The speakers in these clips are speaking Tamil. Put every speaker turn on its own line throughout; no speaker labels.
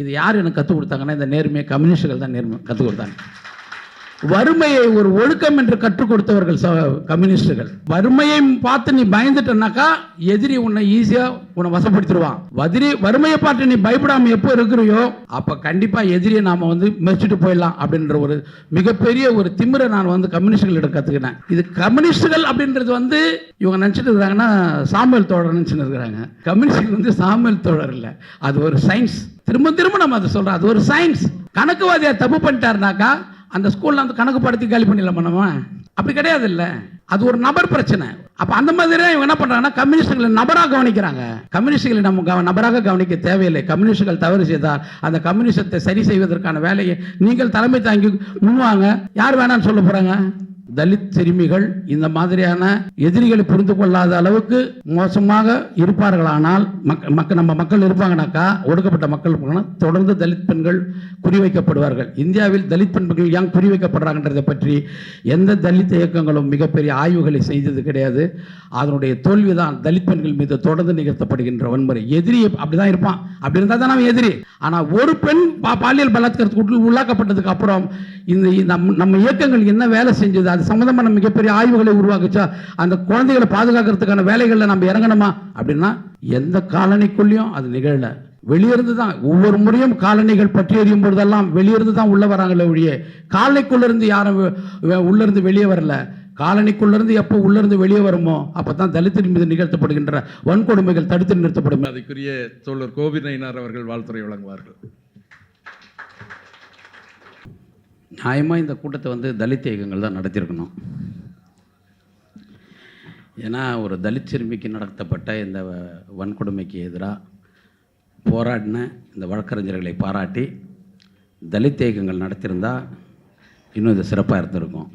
இது யார் எனக்கு கற்றுக் கொடுத்தாங்கன்னா இந்த நேர்மையை கம்யூனிஸ்டுகள் தான் நேர்மை கற்றுக் கொடுத்தாங்க. வறுமையை ஒரு ஒழுக்கம் என்று கற்றுக் கொடுத்தவர்கள் ச- கம்யூனிஸ்டுகள். வறுமையை பார்த்து நீ பயந்துட்டனாக்கா எதிரி உன்னை ஈஸியா உன்னை வசப்படுத்திடுவான். வதிரி வறுமையை பார்த்து நீ பயப்படாம எப்போ இருக்கிறியோ அப்ப கண்டிப்பா எதிரியை நாம வந்து மெச்சிட்டு போயிடலாம் அப்படின்ற ஒரு மிகப்பெரிய ஒரு திமிரை நான் வந்து கம்யூனிஸ்டுகளிடம் கத்துக்கினேன் இது கம்யூனிஸ்டுகள் அப்படின்றது வந்து இவங்க நினைச்சிட்டு இருக்காங்கன்னா சாமுவேல் தோழர் நினைச்சுட்டு இருக்கிறாங்க. கம்யூனிஸ்டுகள் வந்து சாமுவேல் தோழர் இல்லை. அது ஒரு சயின்ஸ் திரும்ப திரும்ப நம்ம அதை சொல்றோம். அது ஒரு சயின்ஸ் கணக்குவாதியார் தப்பு பண்ணிட்டாருனாக்கா அந்த ஸ்கூலில் அந்த கணக்கு படுத்தி காலி பண்ணிடலாமா நம்ம? அப்படி கிடையாது இல்லை அது ஒரு நபர் பிரச்சனை. அப்ப அந்த மாதிரி தான் இவங்க என்ன பண்றாங்கன்னா கம்யூனிஸ்டுகளை நபராக கவனிக்கிறாங்க. கம்யூனிஸ்டுகளை நம்ம கவ- நபராக கவனிக்க தேவையில்லை. கம்யூனிஸ்டுகள் தவறு செய்தால் அந்த கம்யூனிசத்தை சரி செய்வதற்கான வேலையை நீங்கள் தலைமை தாங்கி முன்வாங்க. யார் வேணாம்னு சொல்ல போறாங்க? தலித் சிறுமிகள் இந்த மாதிரியான எதிரிகளை புரிந்து கொள்ளாத அளவுக்கு மோசமாக இருப்பார்களானால் மக்க மக்கள் நம்ம மக்கள் இருப்பாங்கனாக்கா ஒடுக்கப்பட்ட மக்கள் தொடர்ந்து தலித் பெண்கள் குறிவைக்கப்படுவார்கள். இந்தியாவில் தலித் பெண்கள் ஏன் குறிவைக்கப்படுறாங்கன்றதை பற்றி எந்த தலித் இயக்கங்களும் மிகப்பெரிய ஆய்வுகளை செய்தது கிடையாது. அதனுடைய தோல்விதான் தலித் பெண்கள் மீது தொடர்ந்து நிகழ்த்தப்படுகின்ற வன்முறை. எதிரி அப்படிதான் இருப்பான். அப்படி இருந்தால் தான் நம்ம எதிரி. ஆனால் ஒரு பெண் பாலியல் பலாத்காரத்துக்கு உள்ளாக்கப்பட்டதுக்கு அப்புறம் இந்த நம்ம நம்ம இயக்கங்கள் என்ன வேலை செஞ்சது? அது சம்பந்தமான மிகப்பெரிய ஆய்வுகளை உருவாக்குச்சா? அந்த குழந்தைகளை பாதுகாக்கிறதுக்கான வேலைகளில் நம்ம இறங்கணுமா? அப்படின்னா எந்த காலனிக்குள்ளேயும் அது நிகழல. வெளியிருந்து தான் ஒவ்வொரு முறையும் காலனிகள் பற்றி எறியும் பொழுதெல்லாம் வெளியிருந்து தான் உள்ளே வராங்களே ஒழிய காலனிக்குள்ளேருந்து யாரும் உள்ளேருந்து வெளியே வரல. காலனிக்குள்ளேருந்து எப்போ உள்ளேருந்து வெளியே வருமோ அப்போ தான் தலித்தின் மீது நிகழ்த்தப்படுகின்ற வன்கொடுமைகள் தடுத்து நிறுத்தப்படும்.
அதுக்குரிய தோழர் கோபி நயினார் அவர்கள் வாழ்த்துறை வழங்குவார்கள்.
நியாயமாக இந்த கூட்டத்தை வந்து தலித் இயக்கங்கள் தான் நடத்தியிருக்கணும். ஏன்னா ஒரு தலித் சிறுமிக்கு நடத்தப்பட்ட இந்த வன்கொடுமைக்கு எதிராக போராடின இந்த வழக்கறிஞர்களை பாராட்டி தலித் இயக்கங்கள் நடத்தியிருந்தால் இன்னும் இது சிறப்பாக இருந்திருக்கும்.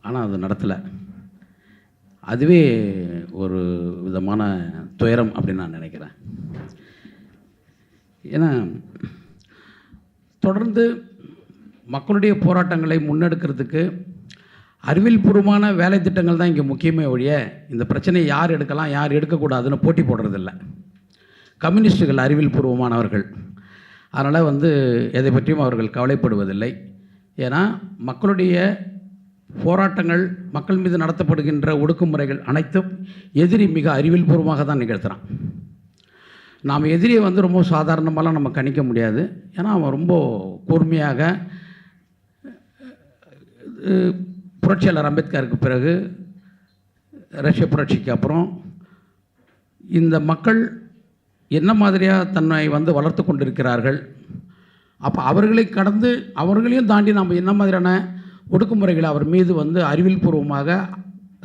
ஆனால் அது நடத்தலை. அதுவே ஒரு விதமான துயரம் அப்படின்னு நான் நினைக்கிறேன். ஏன்னா தொடர்ந்து மக்களுடைய போராட்டங்களை முன்னெடுக்கிறதுக்கு அறிவியல்பூர்வமான வேலை திட்டங்கள் தான் இங்கே முக்கியமே ஒழிய இந்த பிரச்சனையை யார் எடுக்கலாம் யார் எடுக்கக்கூடாதுன்னு போட்டி போடுறதில்ல. கம்யூனிஸ்டுகள் அறிவியல் பூர்வமானவர்கள். அதனால் வந்து எதை பற்றியும் அவர்கள் கவலைப்படுவதில்லை. ஏன்னா மக்களுடைய போராட்டங்கள் மக்கள் மீது நடத்தப்படுகின்ற ஒடுக்குமுறைகள் அனைத்தும் எதிரி மிக அறிவியல் பூர்வமாக தான் நிகழ்த்துகிறான் நாம் எதிரியை வந்து ரொம்ப சாதாரணமாலாம் நம்ம கணிக்க முடியாது. ஏன்னா அவன் ரொம்ப கூர்மையாக புரட்சியாளர் அம்பேத்கருக்கு பிறகு ரஷ்ய புரட்சிக்கு அப்புறம் இந்த மக்கள் என்ன மாதிரியாக தன்னை வந்து வளர்த்து கொண்டிருக்கிறார்கள் அப்போ அவர்களை கடந்து அவர்களையும் தாண்டி நம்ம என்ன மாதிரியான ஒடுக்குமுறைகளை அவர் மீது வந்து அறிவியல் பூர்வமாக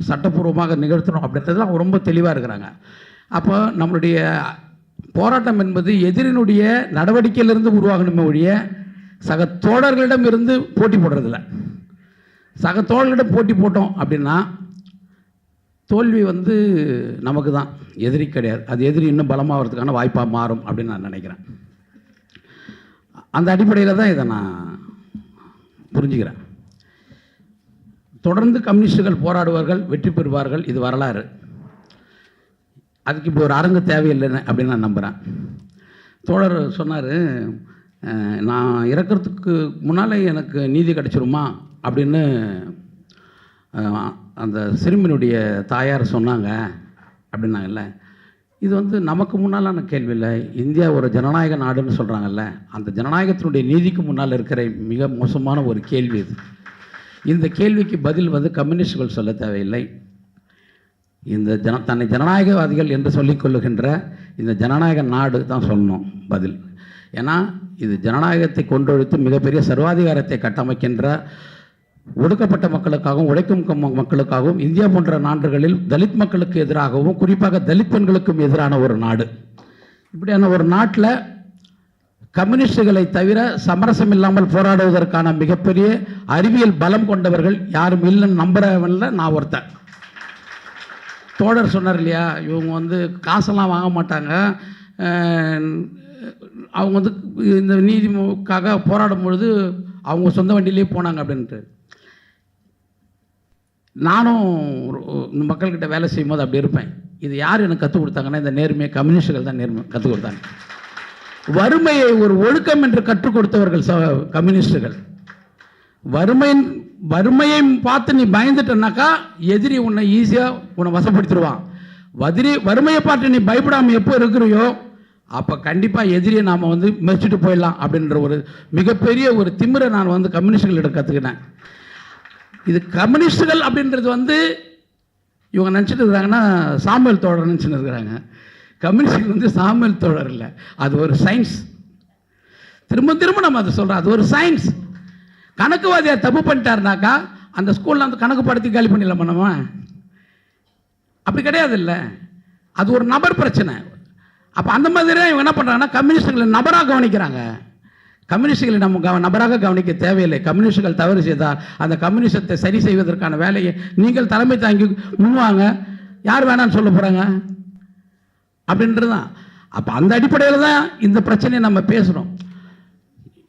சட்டப்பூர்வமாக நிகழ்த்தணும் அப்படின்றதுல அவங்க ரொம்ப தெளிவாக இருக்கிறாங்க. அப்போ நம்மளுடைய போராட்டம் என்பது எதிரினுடைய நடவடிக்கையிலிருந்து உருவாகணுமே ஒழிய சக தோழர்களிடம் இருந்து போட்டி போடுறதில்ல. சக தோழர்களிடம் போட்டி போட்டோம் அப்படின்னா தோல்வி வந்து நமக்கு தான். எதிரி கிடையாது. அது எதிரி இன்னும் பலமாகிறதுக்கான வாய்ப்பாக மாறும் அப்படின்னு நான் நினைக்கிறேன். அந்த அடிப்படையில் தான் இதை நான் புரிஞ்சுக்கிறேன். தொடர்ந்து கம்யூனிஸ்டுகள் போராடுவார்கள் வெற்றி பெறுவார்கள் இது வரலாறு. அதுக்கு இப்படி ஒரு அரங்கு தேவையில்லைன்னு அப்படின்னு நான் நம்புகிறேன் தோழர் சொன்னார் நான் இறக்கிறதுக்கு முன்னாலே எனக்கு நீதி கிடச்சிருமா? அப்படின்னு அந்த சிறுமியினுடைய தாயார் சொன்னாங்க அப்படின்னாங்கல்ல. இது வந்து நமக்கு முன்னாலான கேள்வி இல்லை. இந்தியா ஒரு ஜனநாயக நாடுன்னு சொல்கிறாங்கல்ல அந்த ஜனநாயகத்தினுடைய நீதிக்கு முன்னால் இருக்கிற மிக மோசமான ஒரு கேள்வி இது. இந்த கேள்விக்கு பதில் வந்து கம்யூனிஸ்டுகள் சொல்ல தேவையில்லை. இந்த ஜன தன்னை ஜனநாயகவாதிகள் என்று சொல்லிக்கொள்ளுகின்ற இந்த ஜனநாயக நாடு தான் சொல்லணும் பதில். ஏன்னா இது ஜனநாயகத்தை கொண்டொழித்து மிகப்பெரிய சர்வாதிகாரத்தை கட்டமைக்கின்ற ஒடுக்கப்பட்ட மக்களுக்காகவும் உழைக்கும் மக்களுக்காகவும் இந்தியா போன்ற நாடுகளில் தலித் மக்களுக்கு எதிராகவும் குறிப்பாக தலித் பெண்களுக்கும் எதிரான ஒரு நாடு. இப்படியான ஒரு நாட்டில் கம்யூனிஸ்டுகளை தவிர சமரசம் இல்லாமல் போராடுவதற்கான மிகப்பெரிய அறிவியல் பலம் கொண்டவர்கள் யாரும் இல்லைன்னு நம்புறவன்ல நான் ஒருத்தன். தோழர் சொன்னார் இல்லையா இவங்க வந்து காசெல்லாம் வாங்க மாட்டாங்க. அவங்க வந்து இந்த நீதிக்காக போராடும் பொழுது அவங்க சொந்த வண்டியிலே போனாங்க அப்படின்ட்டு. நானும் மக்கள்கிட்ட வேலை செய்யும்போது அப்படி இருப்பேன். இது யார் எனக்கு கற்றுக் கொடுத்தாங்கன்னா இந்த நேர்மையை கம்யூனிஸ்டுகள் தான் நேர்மை கற்றுக் கொடுத்தாங்க. வறுமையை ஒரு ஒழுக்கம் என்று கற்றுக் கொடுத்தவர்கள் ச- கம்யூனிஸ்டுகள். வறுமையின் வறுமையை பார்த்து நீ பயந்துட்டனாக்கா எதிரி உன்னை ஈஸியாக உன்னை வசப்படுத்திடுவான். வதிரி வறுமையை பார்த்து நீ பயப்படாமல் எப்போ இருக்கிறியோ அப்போ கண்டிப்பாக எதிரியை நாம் வந்து மெச்சிட்டு போயிடலாம் அப்படின்ற ஒரு மிகப்பெரிய ஒரு திமிரை நான் வந்து கம்யூனிஸ்டுகளிடம் கற்றுக்கினேன் இது கம்யூனிஸ்டுகள் அப்படின்றது வந்து இவங்க நினச்சிட்டு இருக்கிறாங்கன்னா சாம்பல் தோழர் நினச்சின்னு இருக்கிறாங்க. கம்யூனிஸ்டுகள் வந்து சாம்பல் தோழர் இல்லை. அது ஒரு சயின்ஸ் திரும்ப திரும்ப நம்ம அதை சொல்கிறோம் அது ஒரு சயின்ஸ் கணக்குவாதியார் தப்பு பண்ணிட்டாருனாக்கா அந்த ஸ்கூலில் அந்த கணக்கு படுத்தி காலி பண்ணிடலாமா நம்ம அப்படி கிடையாது இல்லை அது ஒரு நபர் பிரச்சனை. அப்போ அந்த மாதிரி தான் இவங்க என்ன பண்ணுறாங்கன்னா கம்யூனிஸ்டுகளை நபராக கவனிக்கிறாங்க. கம்யூனிஸ்டுகளை நம்ம கவ நபராக கவனிக்க தேவையில்லை. கம்யூனிஸ்டுகள் தவறு செய்தால் அந்த கம்யூனிசத்தை சரி செய்வதற்கான வேலையை நீங்கள் தலைமை தாங்கி முன்வாங்க. யார் வேணான்னு சொல்ல போகிறாங்க அப்படின்றது தான் அப்போ அந்த அடிப்படையில் தான் இந்த பிரச்சனையை நம்ம பேசுகிறோம்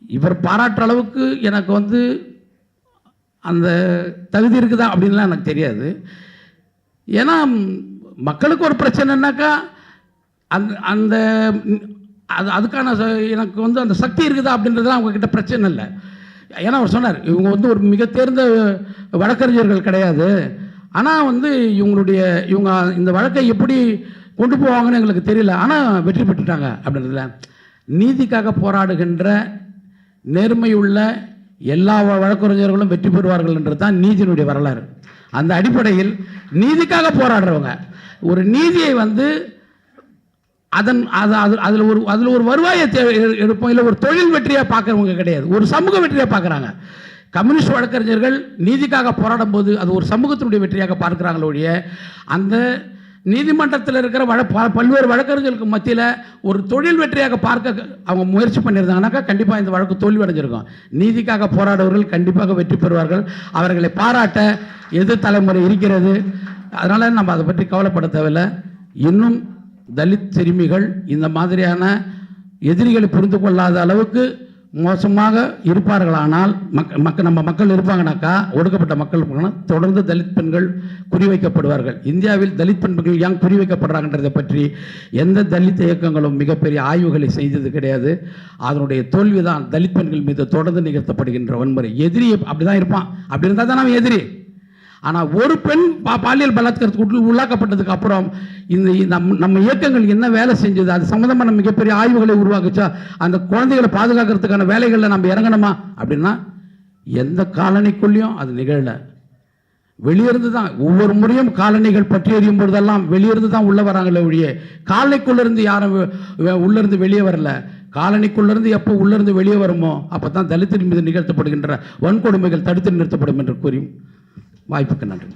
இவர் பாராட்டுற அளவுக்கு எனக்கு வந்து அந்த தகுதி இருக்குதா அப்படின்லாம் எனக்கு தெரியாது. ஏன்னா மக்களுக்கு ஒரு பிரச்சனைனாக்கா அந்த அந்த அது அதுக்கான ச- எனக்கு வந்து அந்த சக்தி இருக்குதா அப்படின்றதுலாம் அவங்கக்கிட்ட பிரச்சனை இல்லை. ஏன்னா அவர் சொன்னார் இவங்க வந்து ஒரு மிக தேர்ந்த வழக்கறிஞர்கள் கிடையாது. ஆனால் வந்து இவங்களுடைய இவங்க இந்த வழக்கை எப்படி கொண்டு போவாங்கன்னு எங்களுக்கு தெரியல. ஆனால் வெற்றி பெற்றுட்டாங்க அப்படின்றதுல. நீதிக்காக போராடுகின்ற நேர்மையுள்ள எல்லா வ- வழக்கறிஞர்களும் வெற்றி பெறுவார்கள் என்றது தான் நீதியினுடைய வரலாறு. அந்த அடிப்படையில் நீதிக்காக போராடுறவங்க ஒரு நீதியை வந்து அதன் அது அது அதில் ஒரு அதில் ஒரு வருவாயை தேவை எ- எடுப்போம் இல்லை ஒரு தொழில் வெற்றியாக பார்க்குறவங்க கிடையாது. ஒரு சமூக வெற்றியாக பார்க்குறாங்க. கம்யூனிஸ்ட் வழக்கறிஞர்கள் நீதிக்காக போராடும் போது அது ஒரு சமூகத்தினுடைய வெற்றியாக பார்க்குறாங்களே அந்த நீதிமன்றத்தில் இருக்கிற வழ ப- பல்வேறு வழக்கறிஞர்களுக்கு மத்தியில் ஒரு தொழில் வெற்றியாக பார்க்க அவங்க முயற்சி பண்ணியிருந்தாங்கனாக்கா கண்டிப்பாக இந்த வழக்கு தோல்வி அடைஞ்சிருக்கும் நீதிக்காக போராடுவர்கள் கண்டிப்பாக வெற்றி பெறுவார்கள். அவர்களை பாராட்ட எது தலைமுறை இருக்கிறது அதனால் நம்ம அதை பற்றி கவலைப்பட தேவையில்லை. இன்னும் தலித் சிறுமிகள் இந்த மாதிரியான எதிரிகளை புரிந்து கொள்ளாத அளவுக்கு மோசமாக இருப்பார்களானால் மக்க மக்கள் நம்ம மக்கள் இருப்பாங்கனாக்கா ஒடுக்கப்பட்ட மக்கள் இருப்பாங்கன்னா தொடர்ந்து தலித் பெண்கள் குறிவைக்கப்படுவார்கள். இந்தியாவில் தலித் பெண்கள் ஏன் குறிவைக்கப்படுறாங்கன்றதை பற்றி எந்த தலித் இயக்கங்களும் மிகப்பெரிய ஆய்வுகளை செய்தது கிடையாது. அதனுடைய தோல்விதான் தலித் பெண்கள் மீது தொடர்ந்து நிகழ்த்தப்படுகின்ற வன்முறை. எதிரி அப்படிதான் இருப்பான். அப்படி இருந்தால் தான் நம்ம எதிரி. ஆனால் ஒரு பெண் பா- பாலியல் பலாத்காரத்துக்கு உள்ளாக்கப்பட்டதுக்கு அப்புறம் இந்த நம்ம நம்ம இயக்கங்கள் என்ன வேலை செஞ்சது? அது சம்மந்தமான மிகப்பெரிய ஆய்வுகளை உருவாக்குச்சா? அந்த குழந்தைகளை பாதுகாக்கிறதுக்கான வேலைகளில் நம்ம இறங்கணுமா? அப்படின்னா எந்த காலனிக்குள்ளேயும் அது நிகழலை. வெளியிருந்து தான் ஒவ்வொரு முறையும் காலனிகள் பற்றி எறியும் பொழுதெல்லாம் வெளியிருந்து தான் உள்ளே வராங்களே ஒழிய காலனிக்குள்ளேருந்து யாரும் உள்ளேருந்து வெளியே வரல. காலனிக்குள்ளேருந்து எப்போ உள்ளேருந்து வெளியே வருமோ அப்போ தான் தலித்தின் மீது நிகழ்த்தப்படுகின்ற வன்கொடுமைகள் தடுத்து நிறுத்தப்படும் என்று கூறியும் வாய்ப்புக்கு நன்றி.